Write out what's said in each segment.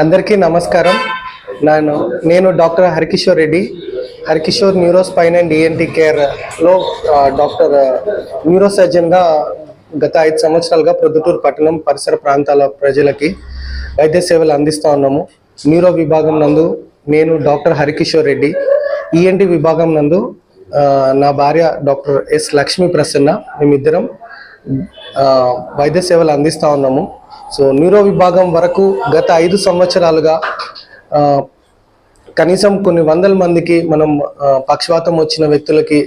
అందరికీ నమస్కారం. నేను నేను doctor Harikishore Reddy. Harikishore neuro spine and ENT కేర్లో doctor neuro సర్జన్గా గత ఐదు సంవత్సరాలుగా ప్రొద్దుటూరు పట్టణం పరిసర ప్రాంతాల ప్రజలకి వైద్య సేవలు అందిస్తూ ఉన్నాము. న్యూరో విభాగం నందు నేను డాక్టర్ హరికిషోర్ రెడ్డి. ఈఎన్టీ విభాగం నందు నా భార్య డాక్టర్ ఎస్ లక్ష్మీ ప్రసన్న మేమిద్దరం వైద్య సేవలు అందిస్తూ ఉన్నాము. సో న్యూరో విభాగం వరకు గత ఐదు సంవత్సరాలుగా కనీసం కొన్ని వందల మందికి మనం పక్షవాతం వచ్చిన వ్యక్తులకి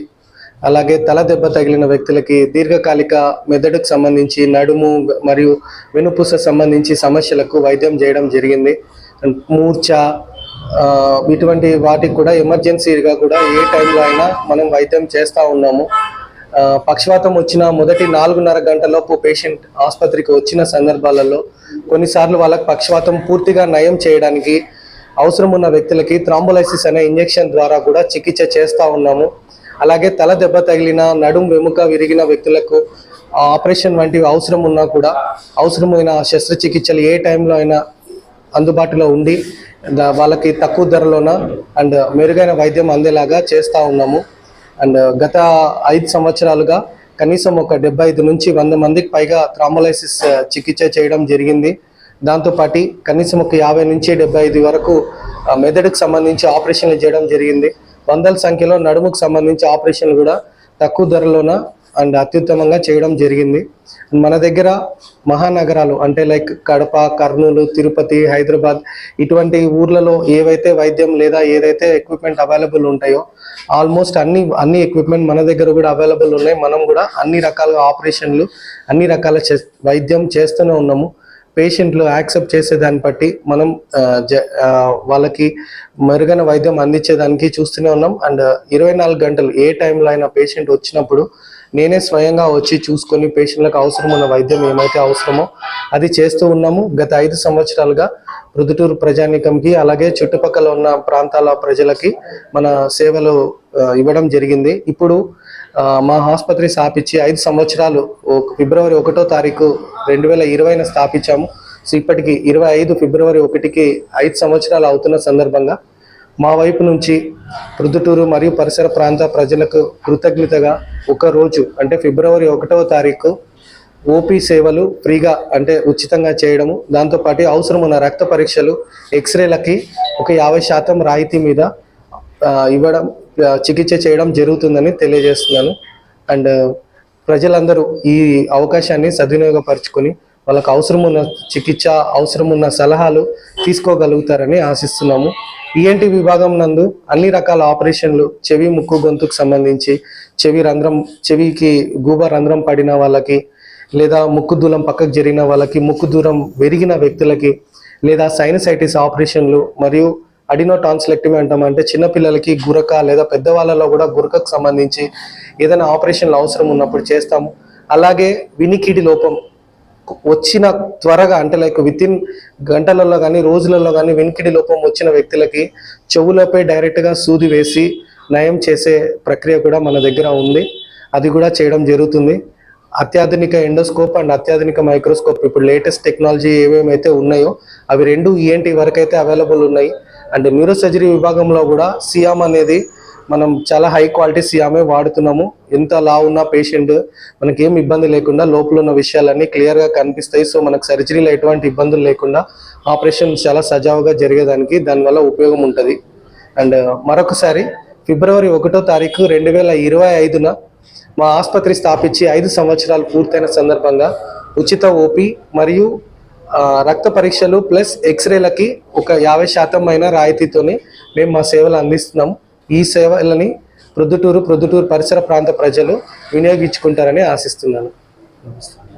అలాగే తల దెబ్బ తగిలిన వ్యక్తులకి దీర్ఘకాలిక మెదడుకు సంబంధించి నడుము మరియు వెనుపూస సంబంధించి సమస్యలకు వైద్యం చేయడం జరిగింది. మూర్ఛ ఇటువంటి వాటికి కూడా ఎమర్జెన్సీగా కూడా ఏ టైంలో అయినా మనం వైద్యం చేస్తూ ఉన్నాము. పక్షవాతం వచ్చిన మొదటి నాలుగున్నర గంటలోపు పేషెంట్ ఆసుపత్రికి వచ్చిన సందర్భాలలో కొన్నిసార్లు వాళ్ళకి పక్షవాతం పూర్తిగా నయం చేయడానికి అవసరం ఉన్న వ్యక్తులకి థ్రాంబోలైసిస్ అనే ఇంజెక్షన్ ద్వారా కూడా చికిత్స చేస్తూ ఉన్నాము. అలాగే తల దెబ్బ తగిలిన నడుం వెముక విరిగిన వ్యక్తులకు ఆపరేషన్ వంటివి అవసరం ఉన్నా కూడా అవసరమైన శస్త్రచికిత్సలు ఏ టైంలో అయినా అందుబాటులో ఉండి దా- వాళ్ళకి తక్కువ ధరలోన అండ్ మెరుగైన వైద్యం అందేలాగా చేస్తూ ఉన్నాము. అండ్ గత ఐదు సంవత్సరాలుగా కనీసం ఒక డెబ్బై ఐదు నుంచి వంద మందికి పైగా థ్రామోలైసిస్ చికిత్స చేయడం జరిగింది. దాంతోపాటు కనీసం ఒక యాభై నుంచి డెబ్బై ఐదు వరకు మెదడుకు సంబంధించి ఆపరేషన్లు చేయడం జరిగింది. వందల సంఖ్యలో నడుముకు సంబంధించి ఆపరేషన్లు కూడా తక్కువ ధరలోన అండ్ అత్యుత్తమంగా చేయడం జరిగింది. మన దగ్గర మహానగరాలు అంటే లైక్ కడప కర్నూలు తిరుపతి హైదరాబాద్ ఇటువంటి ఊర్లలో ఏవైతే వైద్యం లేదా ఏదైతే ఎక్విప్మెంట్ అవైలబుల్ ఉంటాయో ఆల్మోస్ట్ అన్ని అన్ని ఎక్విప్మెంట్ మన దగ్గర కూడా అవైలబుల్ ఉన్నాయి. మనం కూడా అన్ని రకాల ఆపరేషన్లు అన్ని రకాల వైద్యం చేస్తూనే ఉన్నాము. పేషెంట్లు యాక్సెప్ట్ చేసేదాన్ని బట్టి మనం జ- వాళ్ళకి మెరుగైన వైద్యం అందించేదానికి చూస్తూనే ఉన్నాం. అండ్ ఇరవై నాలుగు గంటలు ఏ టైంలో అయినా పేషెంట్ వచ్చినప్పుడు నేనే స్వయంగా వచ్చి చూసుకొని పేషెంట్లకు అవసరం ఉన్న వైద్యం ఏమైతే అవసరమో అది చేస్తూ ఉన్నాము. గత ఐదు సంవత్సరాలుగా ప్రొద్దుటూరు ప్రజానీకంకి అలాగే చుట్టుపక్కల ఉన్న ప్రాంతాల ప్రజలకి మన సేవలు ఇవ్వడం జరిగింది. ఇప్పుడు మా ఆసుపత్రి స్థాపించి ఐదు సంవత్సరాలు ఫిబ్రవరి ఒకటో తారీఖు రెండు వేల ఇరవైన స్థాపించాము. సో ఇప్పటికి ఇరవై ఐదు ఫిబ్రవరి ఒకటికి ఐదు సంవత్సరాలు అవుతున్న సందర్భంగా మా వైపు నుంచి ప్రొద్దుటూరు మరియు పరిసర ప్రాంత ప్రజలకు కృతజ్ఞతగా ఒక రోజు అంటే ఫిబ్రవరి ఒకటవ తారీఖు ఓపీ సేవలు ఫ్రీగా అంటే ఉచితంగా చేయడము. దాంతోపాటు అవసరం ఉన్న రక్త పరీక్షలు ఎక్స్రేలకి ఒక యాభై శాతం రాయితీ మీద ఇవ్వడం చికిత్స చేయడం జరుగుతుందని తెలియజేస్తున్నాను. అండ్ ప్రజలందరూ ఈ అవకాశాన్ని సద్వినియోగపరుచుకొని వాళ్ళకు అవసరం ఉన్న చికిత్స అవసరం ఉన్న సలహాలు తీసుకోగలుగుతారని ఆశిస్తున్నాము. ఈఎన్టీ విభాగం నందు అన్ని రకాల ఆపరేషన్లు చెవి ముక్కు గొంతుకు సంబంధించి చెవి రంధ్రం చెవికి గూబ రంధ్రం పడిన వాళ్ళకి లేదా ముక్కు దూలం పక్కకు జరిగిన వాళ్ళకి ముక్కు దూరం పెరిగిన వ్యక్తులకి లేదా సైనసైటిస్ ఆపరేషన్లు మరియు అడినో టాన్సిలెక్టమీ అంటాం అంటే చిన్నపిల్లలకి గురక లేదా పెద్దవాళ్ళలో కూడా గురకకు సంబంధించి ఏదైనా ఆపరేషన్లు అవసరం ఉన్నప్పుడు చేస్తాము. అలాగే వినికిడి లోపం వచ్చిన త్వరగా అంటే లైక్ విత్ ఇన్ గంటలలో కానీ రోజులలో కానీ వెనికిడి లోపం వచ్చిన వ్యక్తులకి చెవులపై డైరెక్ట్గా సూది వేసి నయం చేసే ప్రక్రియ కూడా మన దగ్గర ఉంది. అది కూడా చేయడం జరుగుతుంది. అత్యాధునిక ఎండోస్కోప్ అండ్ అత్యాధునిక మైక్రోస్కోప్ ఇప్పుడు లేటెస్ట్ టెక్నాలజీ ఏమేమైతే ఉన్నాయో అవి రెండు ఈఎన్టీ వరకు అయితే అవైలబుల్ ఉన్నాయి. అండ్ న్యూరో సర్జరీ విభాగంలో కూడా సియామ్ అనేది మనం చాలా హై క్వాలిటీ సియామే వాడుతున్నాము. ఎంత లా ఉన్న పేషెంట్ మనకి ఏం ఇబ్బంది లేకుండా లోపల ఉన్న విషయాలన్నీ క్లియర్గా కనిపిస్తాయి. సో మనకు సర్జరీలో ఎటువంటి ఇబ్బందులు లేకుండా ఆపరేషన్ చాలా సజావుగా జరిగేదానికి దానివల్ల ఉపయోగం ఉంటుంది. అండ్ uh, మరొకసారి ఫిబ్రవరి ఒకటో తారీఖు రెండు వేల ఇరవై ఐదున మా ఆసుపత్రి స్థాపించి ఐదు సంవత్సరాలు పూర్తయిన సందర్భంగా ఉచిత ఓపీ మరియు రక్త పరీక్షలు ప్లస్ ఎక్స్రేలకి ఒక యాభై శాతం అయిన రాయితీతోని మేము మా సేవలు అందిస్తున్నాం. ఈ సేవలని ప్రొద్దుటూరు ప్రొద్దుటూరు పరిసర ప్రాంత ప్రజలు వినియోగించుకుంటారని ఆశిస్తున్నాను. నమస్తే.